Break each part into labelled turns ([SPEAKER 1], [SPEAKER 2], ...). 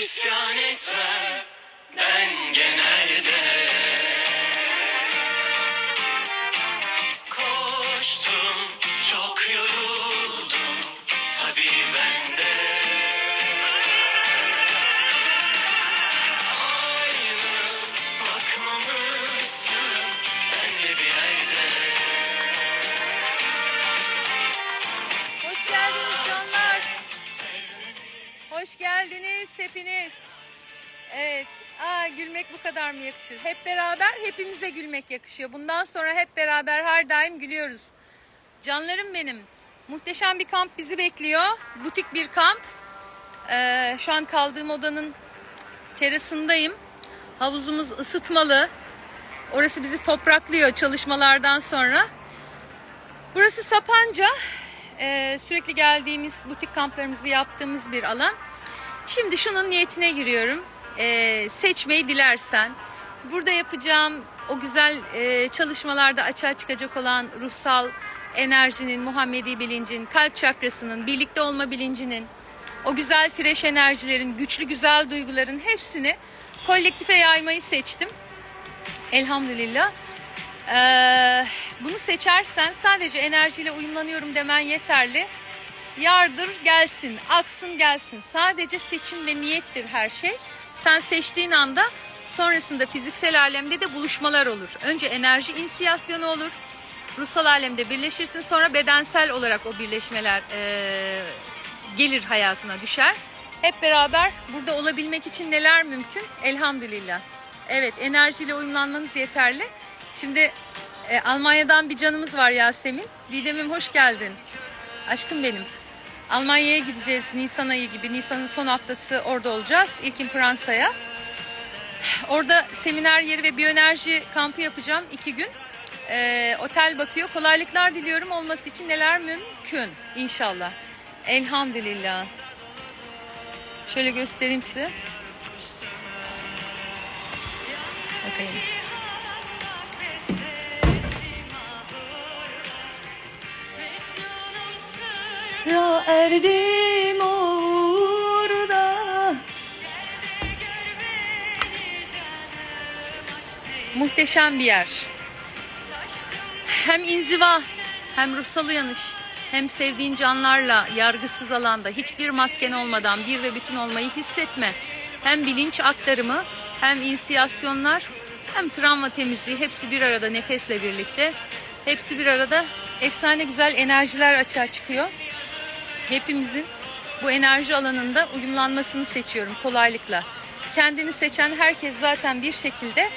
[SPEAKER 1] isyan etmem. Ben genelde Hoş geldiniz hepiniz. Evet. Aa, gülmek bu kadar mı yakışır? Hep beraber hepimize gülmek yakışıyor. Bundan sonra hep beraber her daim gülüyoruz. Canlarım benim. Muhteşem bir kamp bizi bekliyor. Butik bir kamp. Ee, şu an kaldığım odanın terasındayım. Havuzumuz ısıtmalı. Orası bizi topraklıyor çalışmalardan sonra. Burası Sapanca. Ee, sürekli geldiğimiz butik kamplarımızı yaptığımız bir alan. Şimdi şunun niyetine giriyorum. Ee, seçmeyi dilersen. Burada yapacağım o güzel e, çalışmalarda açığa çıkacak olan ruhsal enerjinin, Muhammedi bilincin, kalp çakrasının, birlikte olma bilincinin, o güzel fresh enerjilerin, güçlü güzel duyguların hepsini kolektife yaymayı seçtim. Elhamdülillah. Ee, bunu seçersen sadece enerjiyle uyumlanıyorum demen yeterli. Yardır gelsin, aksın gelsin. Sadece seçim ve niyettir her şey. Sen seçtiğin anda sonrasında fiziksel alemde de buluşmalar olur. Önce enerji inisiyasyonu olur. Ruhsal alemde birleşirsin sonra bedensel olarak o birleşmeler eee, gelir hayatına düşer. Hep beraber burada olabilmek için neler mümkün? Elhamdülillah. Evet enerjiyle uyumlanmanız yeterli. Şimdi e, Almanya'dan bir canımız var Yasemin. Didem'im hoş geldin. Aşkım benim. Almanya'ya gideceğiz Nisan ayı gibi. Nisan'ın son haftası orada olacağız. İlkin Fransa'ya. Orada seminer yeri ve biyoenerji kampı yapacağım iki gün. Ee, otel bakıyor. Kolaylıklar diliyorum olması için neler mümkün inşallah. Elhamdülillah. Şöyle göstereyim size. Bakayım. Ra erdim orada Muhteşem bir yer. Hem inziva, hem ruhsal uyanış, hem sevdiğin canlarla yargısız alanda hiçbir masken olmadan bir ve bütün olmayı hissetme. Hem bilinç aktarımı, hem inisiyasyonlar, hem travma temizliği hepsi bir arada nefesle birlikte. Hepsi bir arada efsane güzel enerjiler açığa çıkıyor hepimizin bu enerji alanında uyumlanmasını seçiyorum kolaylıkla. Kendini seçen herkes zaten bir şekilde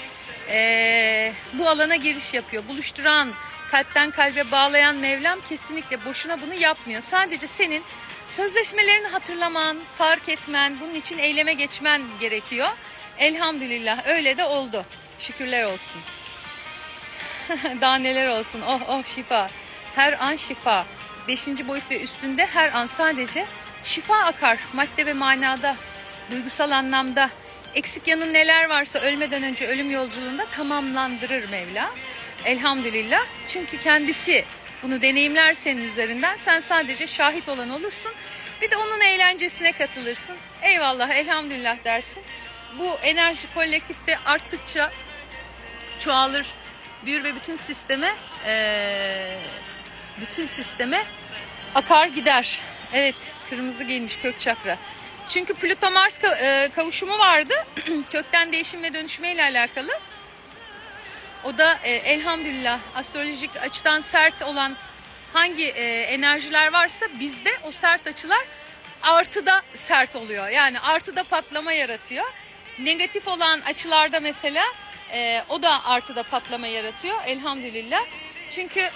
[SPEAKER 1] eee, bu alana giriş yapıyor. Buluşturan, kalpten kalbe bağlayan Mevlam kesinlikle boşuna bunu yapmıyor. Sadece senin sözleşmelerini hatırlaman, fark etmen, bunun için eyleme geçmen gerekiyor. Elhamdülillah öyle de oldu. Şükürler olsun. Daha neler olsun. Oh oh şifa. Her an şifa. Beşinci boyut ve üstünde her an sadece şifa akar. Madde ve manada, duygusal anlamda. Eksik yanın neler varsa ölmeden önce ölüm yolculuğunda tamamlandırır Mevla. Elhamdülillah. Çünkü kendisi bunu deneyimler senin üzerinden. Sen sadece şahit olan olursun. Bir de onun eğlencesine katılırsın. Eyvallah, elhamdülillah dersin. Bu enerji kolektifte arttıkça çoğalır, büyür ve bütün sisteme eee, bütün sisteme akar gider. Evet, kırmızı giymiş kök çakra. Çünkü Plüto Mars eee, kavuşumu vardı. Kökten değişim ve dönüşme ile alakalı. O da e, elhamdülillah astrolojik açıdan sert olan hangi e, enerjiler varsa bizde o sert açılar artıda sert oluyor. Yani artıda patlama yaratıyor. Negatif olan açılarda mesela e, o da artıda patlama yaratıyor elhamdülillah. Çünkü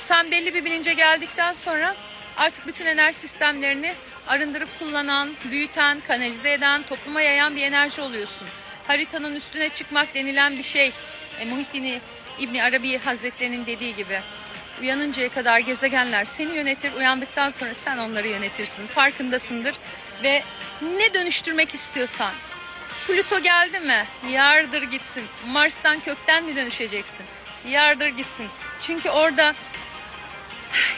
[SPEAKER 1] sen belli bir bilince geldikten sonra artık bütün enerji sistemlerini arındırıp kullanan, büyüten, kanalize eden, topluma yayan bir enerji oluyorsun. Haritanın üstüne çıkmak denilen bir şey. E, Muhittin İbni Arabi Hazretlerinin dediği gibi. Uyanıncaya kadar gezegenler seni yönetir. Uyandıktan sonra sen onları yönetirsin. Farkındasındır. Ve ne dönüştürmek istiyorsan. Plüto geldi mi? Yardır gitsin. Mars'tan kökten mi dönüşeceksin? Yardır gitsin. Çünkü orada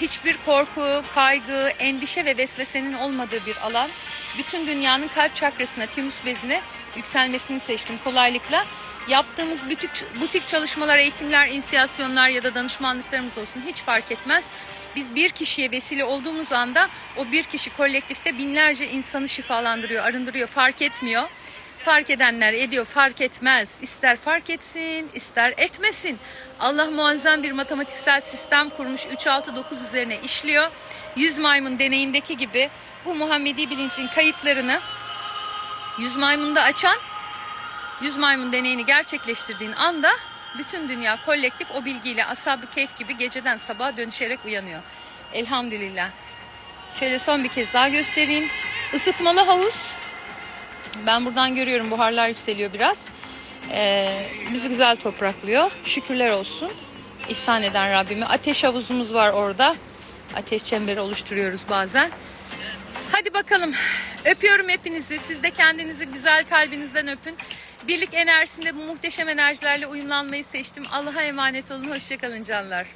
[SPEAKER 1] hiçbir korku, kaygı, endişe ve vesvesenin olmadığı bir alan. Bütün dünyanın kalp çakrasına, tümüs bezine yükselmesini seçtim kolaylıkla. Yaptığımız butik, butik çalışmalar, eğitimler, inisiyasyonlar ya da danışmanlıklarımız olsun hiç fark etmez. Biz bir kişiye vesile olduğumuz anda o bir kişi kolektifte binlerce insanı şifalandırıyor, arındırıyor, fark etmiyor. Fark edenler ediyor, fark etmez. İster fark etsin, ister etmesin. Allah muazzam bir matematiksel sistem kurmuş. 3, 6, 9 üzerine işliyor. 100 maymun deneyindeki gibi bu Muhammedi bilincin kayıtlarını yüz maymunda açan yüz maymun deneyini gerçekleştirdiğin anda bütün dünya kolektif o bilgiyle ashab-ı keyif gibi geceden sabaha dönüşerek uyanıyor. Elhamdülillah. Şöyle son bir kez daha göstereyim. Isıtmalı havuz. Ben buradan görüyorum buharlar yükseliyor biraz. Ee, bizi güzel topraklıyor. Şükürler olsun. İhsan eden Rabbime. Ateş havuzumuz var orada. Ateş çemberi oluşturuyoruz bazen. Hadi bakalım. Öpüyorum hepinizi. Siz de kendinizi güzel kalbinizden öpün. Birlik enerjisinde bu muhteşem enerjilerle uyumlanmayı seçtim. Allah'a emanet olun. Hoşçakalın canlar.